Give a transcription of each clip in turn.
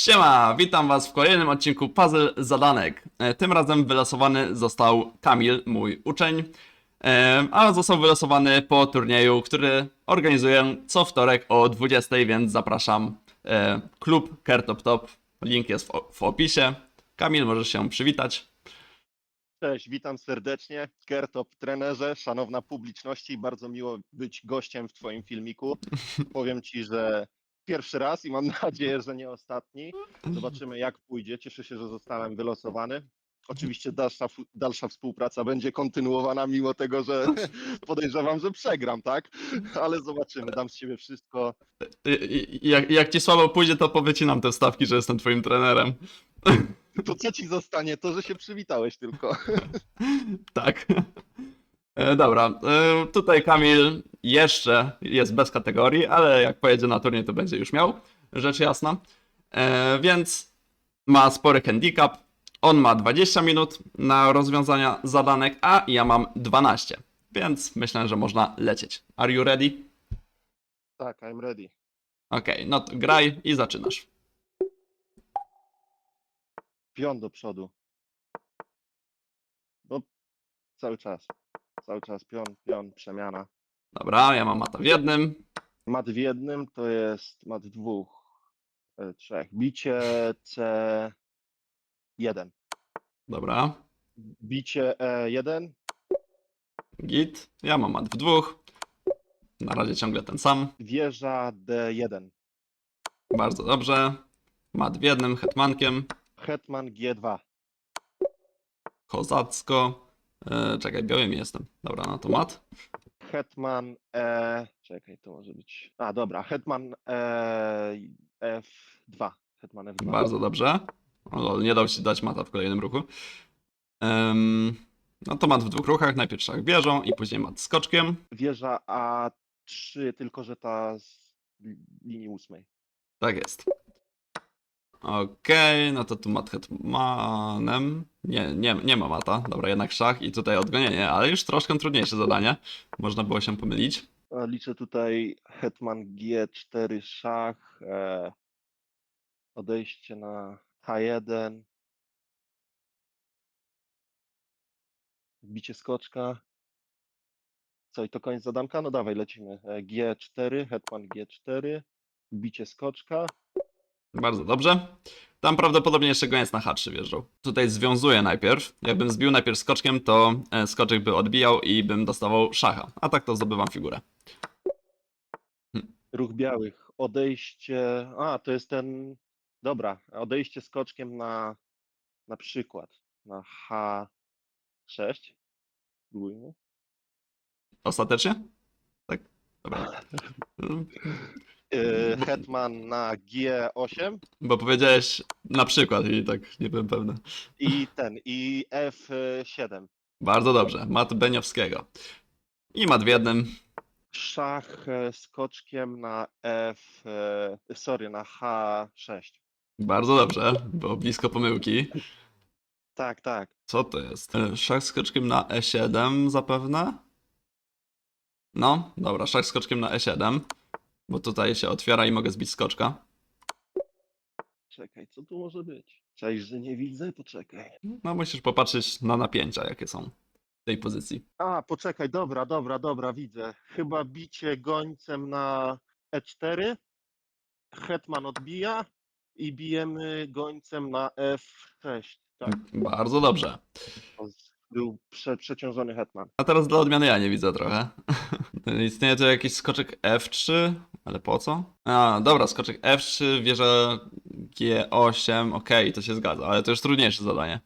Siema, witam was w kolejnym odcinku Puzzle Zadanek. E, Tym razem wylosowany został Kamil, mój uczeń, e, a został wylosowany po turnieju, który organizuję co wtorek o 20, więc zapraszam. E, Klub Kertop Top, link jest w, opisie. Kamil, możesz się przywitać. Cześć, witam serdecznie. Kertop, trenerze, szanowna publiczności, bardzo miło być gościem w Twoim filmiku. Powiem Ci, że pierwszy raz i mam nadzieję, że nie ostatni. Zobaczymy, jak pójdzie. Cieszę się, że zostałem wylosowany. Oczywiście dalsza, dalsza współpraca będzie kontynuowana, mimo tego, że podejrzewam, że przegram, tak? Ale zobaczymy, dam z siebie wszystko. I- i- Jak, jak ci słabo pójdzie, to powycinam te wstawki, że jestem twoim trenerem. To co Ci zostanie? To, że się przywitałeś tylko. Tak. E, Dobra, e, tutaj Kamil jeszcze jest bez kategorii, ale jak pojedzie na turniej, to będzie już miał, rzecz jasna. E, Więc ma spory handicap. On ma 20 minut na rozwiązania zadanek, a ja mam 12. Więc myślę, że można lecieć. Are you ready? Tak, I'm ready. Okej, no to graj i zaczynasz. Pion do przodu. No, cały czas. Cały czas pion, pion, przemiana. Dobra, ja mam mata w jednym. Mat w jednym to jest mat w dwóch, e, trzech. Bicie C1. Dobra, Bicie E1. git. Ja mam mat w dwóch. Na razie ciągle ten sam. Wieża D1. Bardzo dobrze. Mat w jednym, hetmankiem. Hetman G2. Kozacko. E, czekaj, białym jestem. Dobra, no to mat. Hetman E. Czekaj, to może być. A, dobra. Hetman e... F2. Hetman F2. Bardzo dobrze. O, lol, nie dał się dać mata w kolejnym ruchu. Em, no to mat w dwóch ruchach. Najpierw szach wieżą i później mat skoczkiem. Wieża A3, tylko że ta z li- linii ósmej. Tak jest. Okej, no to tu mat hetmanem. Nie, nie, nie ma mata. Dobra, jednak szach i tutaj odgonienie, ale już troszkę trudniejsze zadanie. Można było się pomylić. Liczę tutaj Hetman G4 szach, e, odejście na H1, bicie skoczka. Co i to koniec zadanka? No dawaj, lecimy. E, G4, Hetman G4, bicie skoczka. Bardzo dobrze. Tam prawdopodobnie jeszcze goniec na H3 wjeżdżał. Tutaj związuję najpierw. Jakbym zbił najpierw skoczkiem, to e, skoczek by odbijał i bym dostawał szacha. A tak to zdobywam figurę. Ruch białych, odejście. A, to jest ten. Dobra, odejście skoczkiem na na przykład na H6. Spróbujmy. Ostatecznie? Tak? Dobra. Yy, Hetman na G8 Bo powiedziałeś na przykład i tak nie byłem pewny. i ten, i F7. Bardzo dobrze. Mat Beniowskiego. I mat w jednym. Szach e, skoczkiem na F, e, sorry, na H6. Bardzo dobrze. Było blisko pomyłki. Tak, tak. Co to jest? E, Szach skoczkiem na E7 zapewne? No, dobra, szach skoczkiem na E7. Bo tutaj się otwiera i mogę zbić skoczka. Czekaj, co tu może być? Cześć, że nie widzę, poczekaj. No, musisz popatrzeć na napięcia, jakie są w tej pozycji. A, poczekaj, dobra, dobra, dobra, widzę. Chyba bicie gońcem na E4. Hetman odbija i bijemy gońcem na F6. Tak, Bardzo dobrze. Był prze, przeciążony hetman. A teraz dla odmiany ja nie widzę trochę. Istnieje tu jakiś skoczek F3, ale po co? A, dobra, skoczek F3, wieża G8, okej, to się zgadza, ale to już trudniejsze zadanie.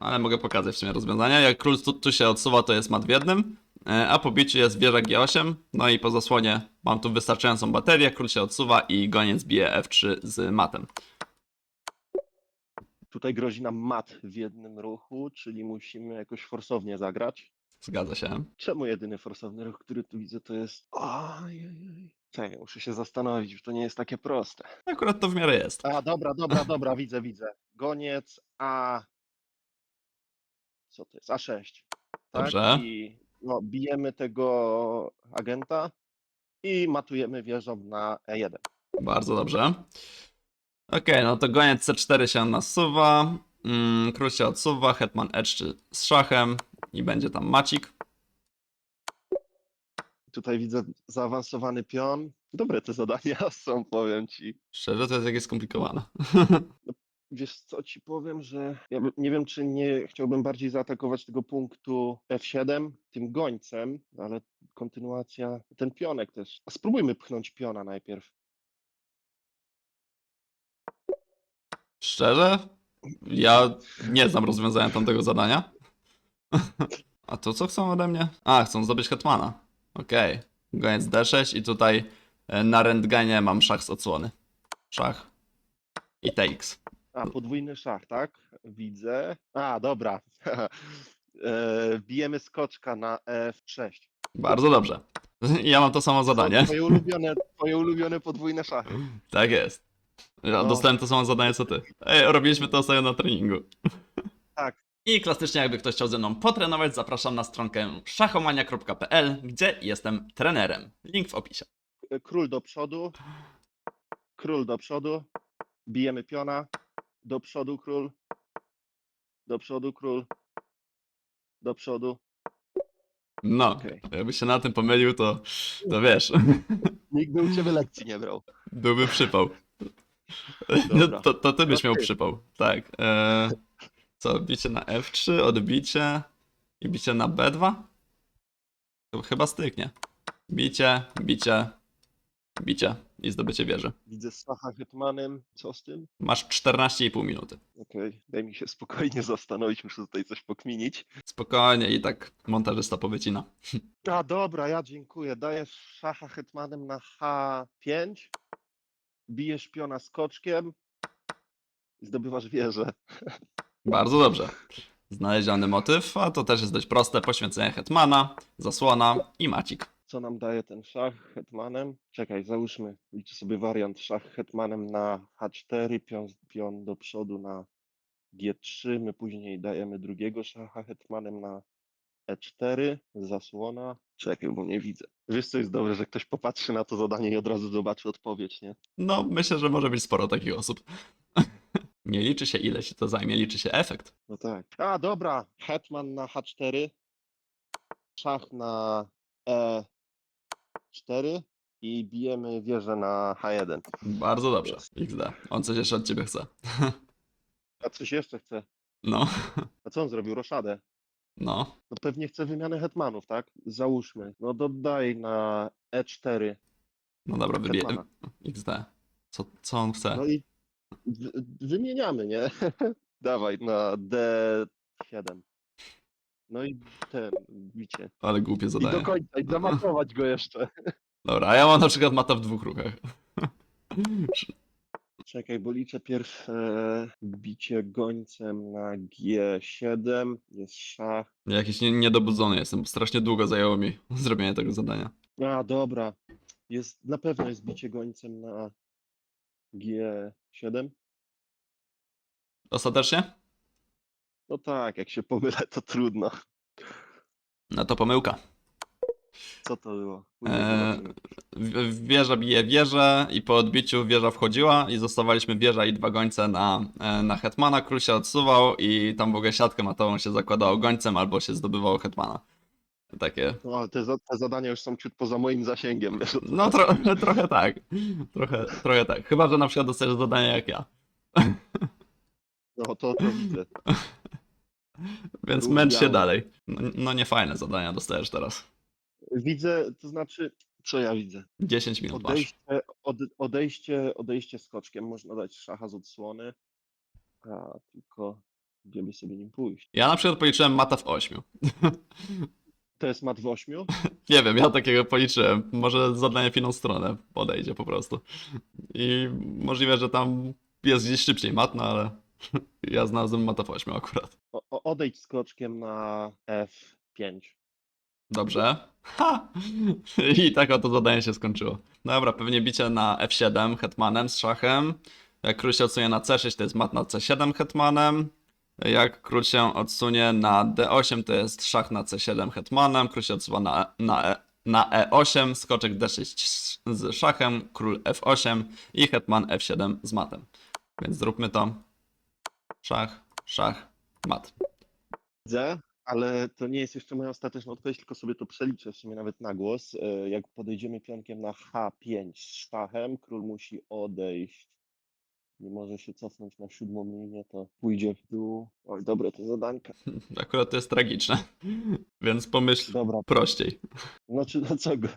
Ale mogę pokazać w sumie rozwiązania. Jak król tu, tu się odsuwa, to jest mat w jednym, e, a po biciu jest wieża G8, no i po zasłonie mam tu wystarczającą baterię, król się odsuwa i goniec bije F3 z matem. Tutaj grozi nam mat w jednym ruchu, czyli musimy jakoś forsownie zagrać. Zgadza się. Czemu jedyny forsowny ruch, który tu widzę, to jest. Ojej. Czekaj, muszę się zastanowić, bo to nie jest takie proste. Akurat to w miarę jest. A, dobra, dobra, dobra, widzę, widzę. Goniec A. Co to jest? A6. Tak? Dobrze. I no, bijemy tego agenta i matujemy wieżą na E1. Bardzo dobrze. Okej, no to goniec C4 się nasuwa, mm, król się odsuwa, hetman E3 z szachem i będzie tam macik. Tutaj widzę zaawansowany pion. Dobre te zadania są, powiem ci. Szczerze, to jest jakieś skomplikowane. Wiesz co ci powiem, że ja nie wiem, czy nie chciałbym bardziej zaatakować tego punktu F7 tym gońcem, ale kontynuacja, ten pionek też. A spróbujmy pchnąć piona najpierw. Szczerze? Ja nie znam rozwiązania tamtego zadania. A to co chcą ode mnie? A, chcą zdobyć hetmana. Okej. Goniec D6 i tutaj e, na rentgenie mam szach z odsłony. Szach i TX. A, podwójny szach, tak? Widzę. A, dobra. E, Bijemy skoczka na F6. Bardzo dobrze. Ja mam to samo zadanie. Twoje ulubione, twoje ulubione podwójne szachy. Tak jest. Ja No. dostałem to samo zadanie co ty. Ej, robiliśmy to ostatnio na treningu. Tak. I klasycznie jakby ktoś chciał ze mną potrenować, zapraszam na stronkę szachomania.pl, gdzie jestem trenerem. Link w opisie. Król do przodu. Król do przodu. Bijemy piona. Do przodu król. Do przodu król. Do przodu. No, Okej. jakby się na tym pomylił, to, to wiesz, Nikt by u ciebie lekcji nie brał. byłby przypał. Dobra. To, to ty byś miał Okej. przypał. Tak. E, co, bicie na F3, odbicie i bicie na B2? To chyba styknie. Bicie, bicie, bicie i zdobycie wieży. Widzę szacha hetmanem. Co z tym? Masz 14,5 minuty. Okej, daj mi się spokojnie zastanowić, muszę tutaj coś pokminić. Spokojnie i tak montażysta powycina. A dobra, ja dziękuję. Dajesz szacha hetmanem na H5. Bijesz piona skoczkiem. I zdobywasz wieżę. Bardzo dobrze. Znaleziony motyw, a to też jest dość proste. Poświęcenie hetmana, zasłona i macik. Co nam daje ten szach hetmanem? Czekaj, załóżmy, liczę sobie wariant szach hetmanem na H4, pion, pion do przodu na G3, my później dajemy drugiego szacha hetmanem na E4, zasłona. Czekaj, bo nie widzę. Wiesz co jest dobre, że ktoś popatrzy na to zadanie i od razu zobaczy odpowiedź, nie? No, myślę, że może być sporo takich osób. Nie liczy się ile się to zajmie, liczy się efekt. No tak. A, dobra, hetman na H4, szach na E4 i bijemy wieżę na H1. Bardzo dobrze. XD. On coś jeszcze od ciebie chce. A coś jeszcze chce? No, A co on zrobił? Roszadę. No. No pewnie chce wymiany hetmanów, tak? Załóżmy. No dodaj na E4 No dobra, hetmana. XD. Co, co on chce? No i wy- wymieniamy, nie? Dawaj na D7. No i ten, bicie. Ale głupie I do zadanie. końca, i zamakować go jeszcze. Dobra, a ja mam na przykład mata w dwóch ruchach. Czekaj, bo liczę pierw e, bicie gońcem na G7, jest szach. Ja jakiś nie, niedobudzony jestem, bo strasznie długo zajęło mi zrobienie tego zadania. A, dobra. Jest, na pewno jest bicie gońcem na G7. Ostatecznie? No tak, jak się pomylę, to trudno. No to pomyłka. Co to było? W- Wieża bije wieżę i po odbiciu wieża wchodziła i zostawaliśmy wieża i dwa gońce na, e, na hetmana. Król się odsuwał i tam w ogóle siatkę matową się zakładało gońcem albo się zdobywało hetmana. Takie. No ale te, za- te zadania już są ciut poza moim zasięgiem. Wiesz, No tro, trochę tak. Trochę, trochę tak. Chyba, że na przykład dostajesz zadanie jak ja. No to, to widzę. Więc męcz się dalej. No, no nie fajne zadania dostajesz teraz. Widzę, to znaczy, co ja widzę? 10 minut masz. Odejście, od, odejście, odejście skoczkiem. Można dać szacha z odsłony. A, tylko gdzie by sobie nim pójść? Ja na przykład policzyłem mata w 8. To jest mat w ośmiu? Nie wiem, ja takiego policzyłem. Może zadanie w inną stronę podejdzie po prostu. I możliwe, że tam jest gdzieś szybciej mat, no ale ja znalazłem mata w 8 akurat. O, odejdź skoczkiem na F5. Dobrze. Ha! I tak oto zadanie się skończyło. Dobra, pewnie bicie na F7 hetmanem z szachem. Jak król się odsunie na C6, to jest mat na C7 hetmanem. Jak król się odsunie na D8, to jest szach na C7 hetmanem. Król się odsuwa na, na, e, na E8, skoczek D6 z szachem, król F8 i hetman F7 z matem. Więc zróbmy to. Szach, szach, mat. Widzę, ale to nie jest jeszcze moja ostateczna odpowiedź, tylko sobie to przeliczę w sumie nawet na głos. E, Jak podejdziemy pionkiem na H5 z sztachem, król musi odejść. Nie może się cofnąć na siódmą linię, to pójdzie w dół. Oj, dobre to zadanka. Akurat to jest tragiczne. Więc pomyśl Dobra, prościej. Znaczy, no co go.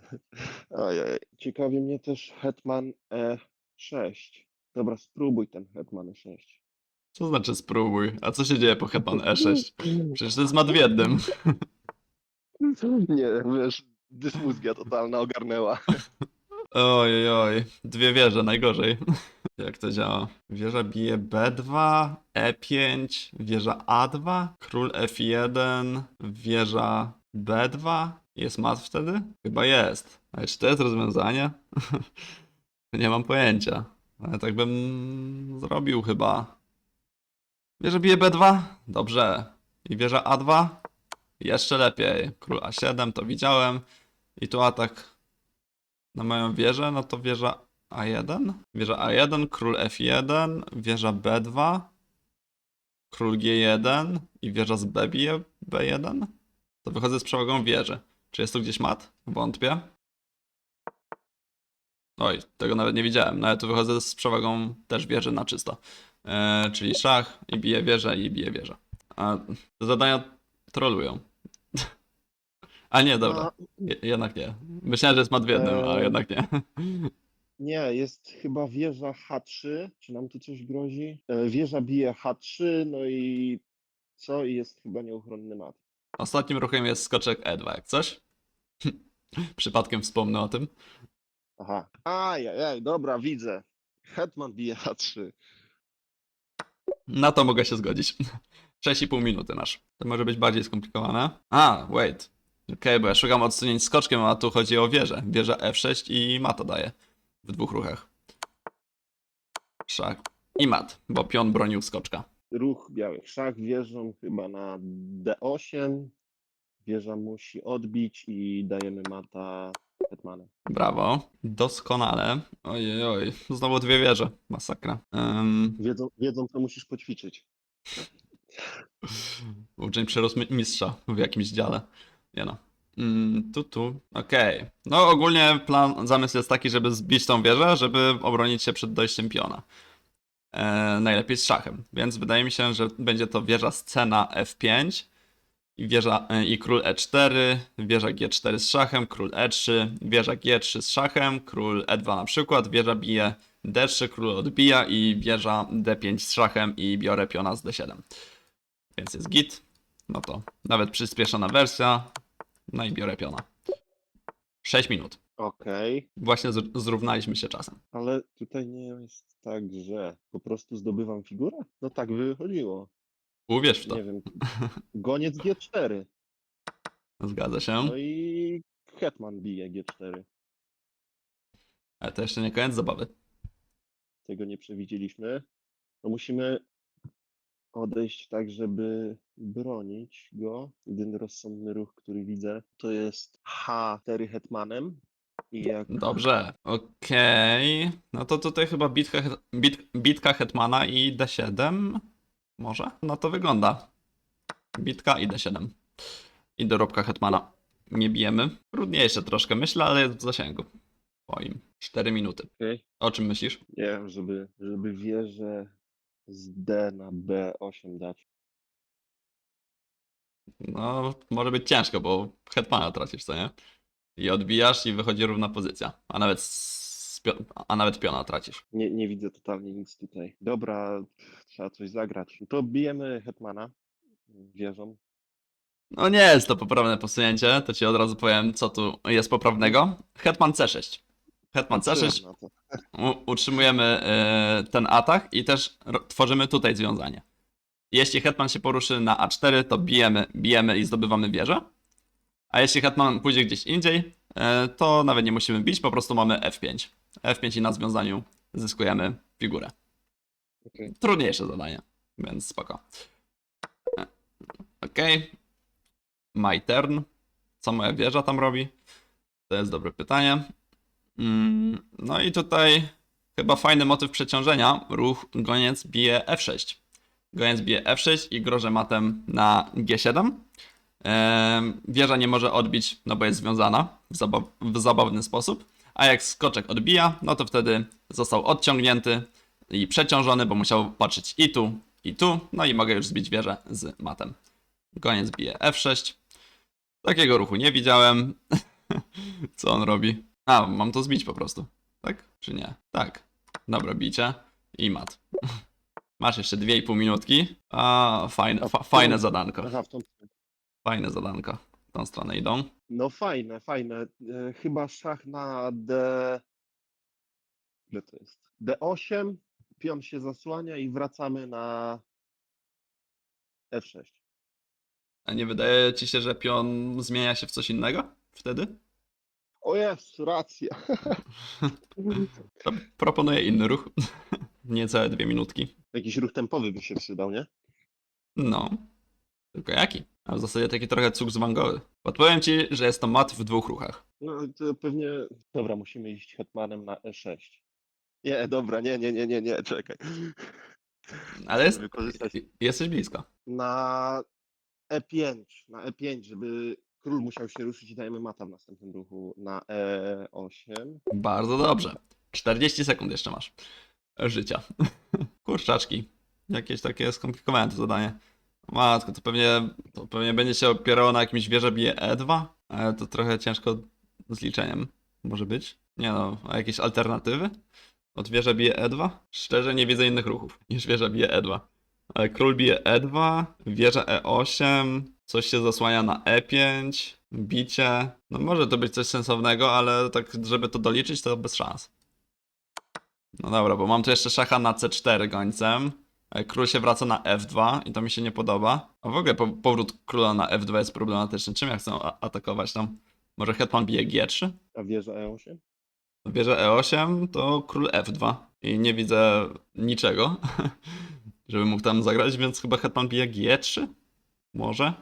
Ojej, ciekawi mnie też Hetman E6. Dobra, spróbuj ten Hetman E E6. Co znaczy spróbuj? A co się dzieje po hetman E6? Przecież to jest mat w jednym. Nie, wiesz, dysmuzgia totalna ogarnęła. Oj, oj, dwie wieże, najgorzej. Jak to działa? Wieża bije B2, E5, wieża A2, król F1, wieża B2. Jest mat wtedy? Chyba jest. Ale czy to jest rozwiązanie? Nie mam pojęcia. Ale tak bym zrobił chyba. Wieża bije B2? Dobrze. I wieża A2? Jeszcze lepiej. Król A7 to widziałem. I tu atak na moją wieżę, no to wieża A1, wieża A1, król F1, wieża B2, król G1 i wieża z B bije B1. To wychodzę z przewagą wieży. Czy jest tu gdzieś mat? Wątpię. Oj, tego nawet nie widziałem. No ale tu wychodzę z przewagą też wieży na czysto. E, czyli szach i bije wieżę i bije wieżę. A te zadania trolują. A nie, dobra. No, Je- Jednak nie. Myślałem, że jest mat w jednym, ale Eee. jednak nie. nie, jest chyba wieża H3. Czy nam tu coś grozi? E, Wieża bije H3, no i co? I jest chyba nieuchronny mat. Ostatnim ruchem jest skoczek E2, jak coś. Przypadkiem wspomnę o tym. Aha. Ajajaj, dobra, widzę. Hetman bije H3. Na to mogę się zgodzić. 6,5 minuty masz. To może być bardziej skomplikowane. A, wait. Okej, bo ja szukam odsunięć skoczkiem, a tu chodzi o wieżę. Wieża F6 i mata daje. W dwóch ruchach. Szach i mat, bo pion bronił skoczka. Ruch białych. Szach wieżą chyba na D8. Wieża musi odbić i dajemy mata Hetmanem. Brawo. Doskonale. Ojej, oj. Znowu dwie wieże. Masakra. Ym, Wiedzą, wiedzą, co musisz poćwiczyć. Uczeń przerósł mi- mistrza w jakimś dziale. Nie no. Mm, tu, tu. Okej. No ogólnie plan, zamysł jest taki, żeby zbić tą wieżę, żeby obronić się przed dojściem piona. E, najlepiej z szachem. Więc wydaje mi się, że będzie to wieża scena F5 i wieża e, i król E4, wieża G4 z szachem, król E3, wieża G3 z szachem, król E2 na przykład, wieża bije D3, król odbija i wieża D5 z szachem i biorę piona z D7. Więc jest git. No to nawet przyspieszona wersja. No i biorę piona. 6 minut. Okej, Właśnie zrównaliśmy się czasem. ale tutaj nie jest tak, że po prostu zdobywam figurę? No tak by wychodziło. Uwierz w to. Nie wiem. Goniec G4. Zgadza się. No i Hetman bije G4. Ale to jeszcze nie koniec zabawy. Tego nie przewidzieliśmy. No musimy odejść tak, żeby bronić go. Jedyny rozsądny ruch, który widzę, to jest H4 Hetmanem. I jak Dobrze. Okej. No to tutaj chyba bitka, het- bit, bitka Hetmana i D7. Może? No to wygląda. Bitka i D7. I doróbka Hetmana. Nie bijemy. Trudniejsze troszkę myślę, ale jest w zasięgu. Twoim. 4 minuty. Okej. O czym myślisz? Nie wiem, żeby, żeby wieżę z D na B8 dać. No, może być ciężko, bo hetmana tracisz, co nie? I odbijasz i wychodzi równa pozycja. A nawet, a nawet piona tracisz. Nie, nie widzę totalnie nic tutaj. Dobra, trzeba coś zagrać. To bijemy Hetmana wieżą. No nie jest to poprawne posunięcie, to ci od razu powiem, co tu jest poprawnego. Hetman C6. Hetman C6, Na to. u- utrzymujemy e, ten atak i też ro- tworzymy tutaj związanie. Jeśli hetman się poruszy na A4, to bijemy, bijemy i zdobywamy wieżę. A jeśli hetman pójdzie gdzieś indziej, e, to nawet nie musimy bić, po prostu mamy F5. F5 i na związaniu zyskujemy figurę. Okej. Trudniejsze zadanie, więc spoko. E, Okej. My turn. Co moja wieża tam robi? To jest dobre pytanie. Mm, No i tutaj chyba fajny motyw przeciążenia, ruch goniec bije F6. Goniec bije F6 i grożę matem na G7. Ehm, wieża nie może odbić, no bo jest związana w, w zabawny sposób. A jak skoczek odbija, no to wtedy został odciągnięty i przeciążony, bo musiał patrzeć i tu, i tu. No i mogę już zbić wieżę z matem. Goniec bije F6. Takiego ruchu nie widziałem. Co on robi? A, mam to zbić po prostu. Tak? Czy nie? Tak. Dobra, bicie i mat. Masz jeszcze 2,5 minutki. A, fajne, fa, fajne zadanko. Fajne zadanko. W tą stronę idą. No fajne, fajne. E, chyba szach na D... Ile to jest? D8, pion się zasłania i wracamy na F6. A nie wydaje ci się, że pion zmienia się w coś innego wtedy? O jest, racja. Proponuję inny ruch. Niecałe dwie minutki. Jakiś ruch tempowy by się przydał, nie? No. Tylko jaki? A w zasadzie taki trochę cuk z wangowy. Podpowiem ci, że jest to mat w dwóch ruchach. No to pewnie... Dobra, musimy iść hetmanem na E6. Nie, dobra, nie, nie, nie, nie, nie, czekaj. Ale jest, Wykorzystać jesteś blisko. na E5, na E5, żeby król musiał się ruszyć i dajemy mata w następnym ruchu na E E8. Bardzo dobrze. 40 sekund jeszcze masz. Życia. Kurczaczki. Jakieś takie skomplikowane to zadanie. Matko, to pewnie, to pewnie będzie się opierało na jakimś wieże bije E2, ale to trochę ciężko z liczeniem może być. Nie no, a jakieś alternatywy? Od wieża bije E2? Szczerze nie widzę innych ruchów niż wieża bije E2. Ale król bije E2, wieża E8, coś się zasłania na E5, bicie. No może to być coś sensownego, ale tak, żeby to doliczyć, to bez szans. No dobra, bo mam tu jeszcze szacha na C4 gońcem. E, Król się wraca na F2 i to mi się nie podoba. A w ogóle po, powrót króla na F2 jest problematyczny. Czym ja chcę atakować tam? Może hetman bije G3? A wieża E E8? Bierze E8, to król F2. I nie widzę niczego, żeby mógł tam zagrać, więc chyba hetman bije G3? Może?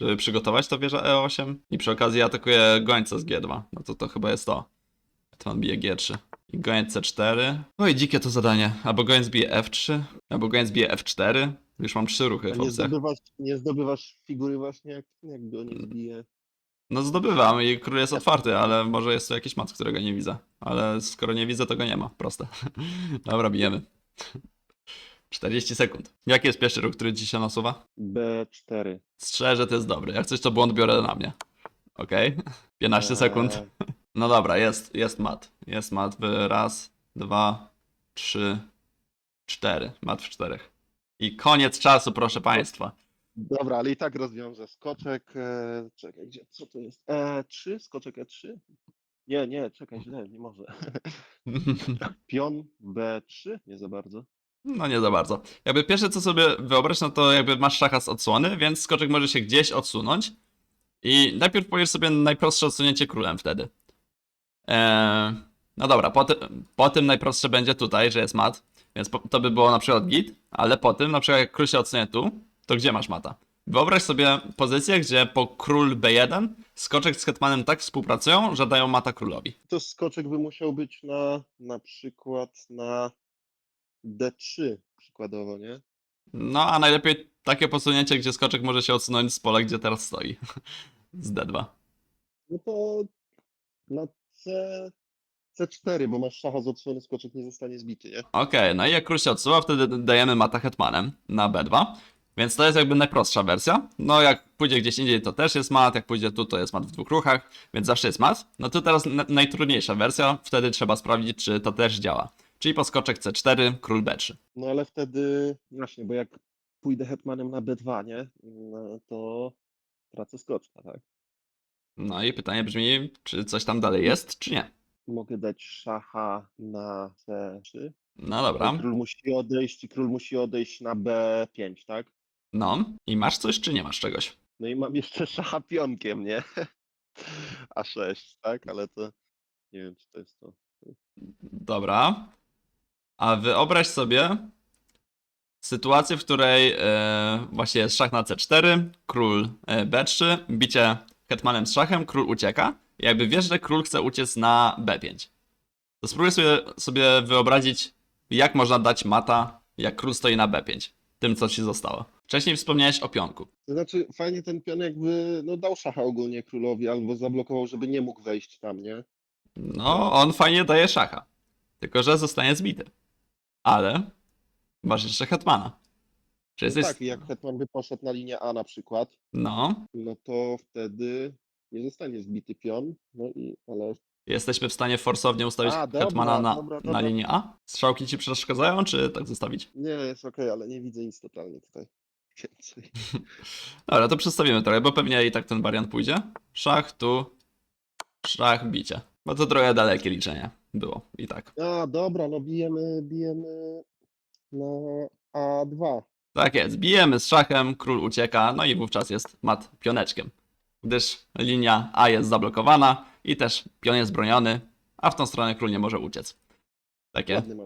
Żeby przygotować to wieża E8. I przy okazji atakuje gońca z G2. No to to chyba jest to. Hetman bije G3. I goniec C4. Oj, dzikie to zadanie. Albo goniec bije F3, albo goniec bije F4. Już mam trzy ruchy A w nie opcjach. zdobywasz, nie zdobywasz figury właśnie jak, jak go nie zbije. No zdobywam i król jest otwarty, ale może jest to jakiś mat, którego nie widzę. Ale skoro nie widzę, to go nie ma. Proste. Dobra, bijemy. 40 sekund. Jaki jest pierwszy ruch, który ci się nasuwa? B4. Strzelę, że to jest dobry. Jak coś, to błąd biorę na mnie. Okej. 15 sekund. Eee, No dobra, jest, jest mat. Jest mat w raz, dwa, trzy, cztery. Mat w czterech. I koniec czasu, proszę państwa. Dobra, ale i tak rozwiążę. Skoczek. E, czekaj, gdzie, co to jest? E3? Skoczek E3? Nie, nie, czekaj, źle, nie może. Pion B3? Nie za bardzo. No nie za bardzo. Jakby pierwsze co sobie wyobraź, no to jakby masz szacha z odsłony, więc skoczek może się gdzieś odsunąć. I najpierw powiesz sobie najprostsze odsunięcie królem wtedy. Eee, no dobra, po, ty, po tym najprostsze będzie tutaj, że jest mat, więc po, to by było na przykład git, ale po tym, na przykład jak król się odsunie tu, to gdzie masz mata? Wyobraź sobie pozycję, gdzie po król B1 skoczek z hetmanem tak współpracują, że dają mata królowi. To skoczek by musiał być na na przykład na D3 przykładowo, nie? No, a najlepiej takie posunięcie, gdzie skoczek może się odsunąć z pola, gdzie teraz stoi. Z D2. No to na C, C4, bo masz szacha z odsłony, skoczek nie zostanie zbity, nie? Okej, no i jak król się odsuwa, wtedy dajemy mata hetmanem na B2. Więc to jest jakby najprostsza wersja. No jak pójdzie gdzieś indziej, to też jest mat, jak pójdzie tu, to jest mat w dwóch ruchach, więc zawsze jest mat. No to teraz na- najtrudniejsza wersja, wtedy trzeba sprawdzić, czy to też działa. Czyli poskoczek C4, król B3. No ale wtedy, właśnie, bo jak pójdę hetmanem na B2, nie? No, to tracę skoczka, tak? No i pytanie brzmi, czy coś tam dalej jest, czy nie. Mogę dać szacha na C3. No dobra. Król musi odejść i król musi odejść na B5, tak? No i masz coś, czy nie masz czegoś? No i mam jeszcze szacha pionkiem, nie? A6, tak? Ale to nie wiem, czy to jest to. Dobra. A wyobraź sobie sytuację, w której e, właśnie jest szach na C4, król e, B3, bicie hetmanem z szachem, król ucieka. I jakby wiesz, że król chce uciec na B5. to spróbuj sobie, sobie wyobrazić, jak można dać mata, jak król stoi na B5. Tym, co ci zostało. Wcześniej wspomniałeś o pionku. To znaczy, fajnie ten pion jakby no, dał szacha ogólnie królowi, albo zablokował, żeby nie mógł wejść tam, nie? No, on fajnie daje szacha. Tylko, że zostanie zbity. Ale masz jeszcze hetmana. Czy No jesteś... tak, i jak hetman by poszedł na linię A na przykład, No, no to wtedy nie zostanie zbity pion, no i ale jesteśmy w stanie forsownie ustawić A, dobra, hetmana na, dobra, na dobra. linii A? Strzałki ci przeszkadzają, czy tak zostawić? nie, jest okej, ale nie widzę nic totalnie tutaj więcej. Dobra, to przedstawimy trochę, bo pewnie i tak ten wariant pójdzie. Szach, tu, szach, bicie. Bo to trochę dalekie liczenie było i tak. A, dobra, no bijemy, bijemy na A2. Tak jest, bijemy z szachem, król ucieka, no i wówczas jest mat pioneczkiem. Gdyż linia A jest zablokowana i też pion jest broniony, a w tą stronę król nie może uciec. Takie, Ładny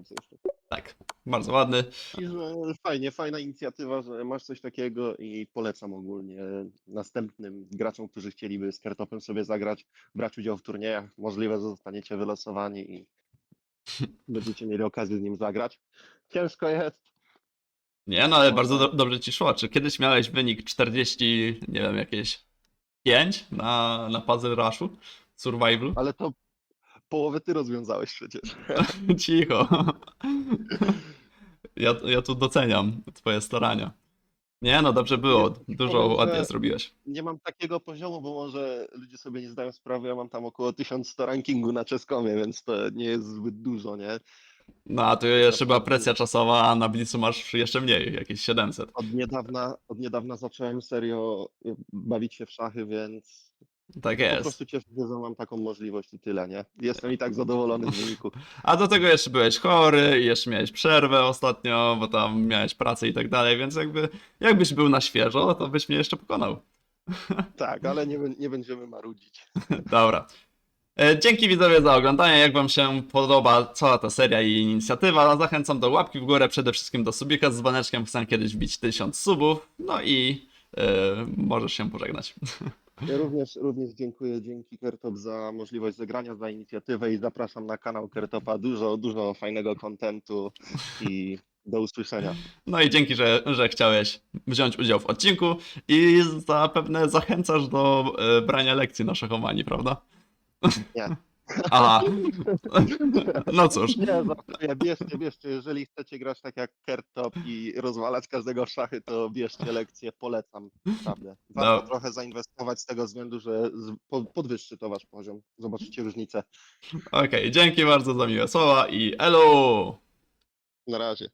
tak, bardzo ładny. I fajnie, fajna inicjatywa, że masz coś takiego i polecam ogólnie następnym graczom, którzy chcieliby z Kertopem sobie zagrać, brać udział w turniejach. Możliwe, że zostaniecie wylosowani i będziecie mieli okazję z nim zagrać. Ciężko jest. Nie, no ale Można. bardzo do, dobrze ci szło. Czy kiedyś miałeś wynik 40, nie wiem, jakieś 5 na, na puzzle rushu? Survival? Ale to połowę ty rozwiązałeś przecież. Cicho. Ja, ja tu doceniam twoje starania. Nie, no dobrze było. Dużo powiem, ładnie zrobiłeś. Nie mam takiego poziomu, bo może ludzie sobie nie zdają sprawy, ja mam tam około 1100 rankingu na czeskomie, więc to nie jest zbyt dużo, nie? No a tu jeszcze była presja czasowa, a na Blicu masz jeszcze mniej, jakieś 700. Od niedawna, od niedawna zacząłem serio y, bawić się w szachy, więc Tak po jest. prostu cieszę się, że mam taką możliwość i tyle, nie? Jestem i tak zadowolony z wyniku. A do tego jeszcze byłeś chory i jeszcze miałeś przerwę ostatnio, bo tam miałeś pracę i tak dalej, więc jakby jakbyś był na świeżo, to byś mnie jeszcze pokonał. Tak, ale nie, nie będziemy marudzić. Dobra. E, Dzięki widzowie za oglądanie. Jak wam się podoba cała ta seria i inicjatywa, zachęcam do łapki w górę, przede wszystkim do subika z dzwoneczkiem. Chcę kiedyś wbić 1000 subów. No i e, możesz się pożegnać. Ja również, również dziękuję, dzięki Kertop za możliwość zagrania, za inicjatywę i zapraszam na kanał Kertopa. Dużo, dużo fajnego kontentu i do usłyszenia. No i dzięki, że, że chciałeś wziąć udział w odcinku i zapewne zachęcasz do e, brania lekcji na szachowani, prawda? Nie. Aha. No cóż. Nie, żartuję, bierzcie, bierzcie, jeżeli chcecie grać tak jak Kertop i rozwalać każdego w szachy, to bierzcie lekcje, polecam, naprawdę. Warto No. trochę zainwestować z tego względu, że z- po- podwyższy to wasz poziom, zobaczycie różnicę. Okej, dzięki bardzo za miłe słowa i elu! Na razie.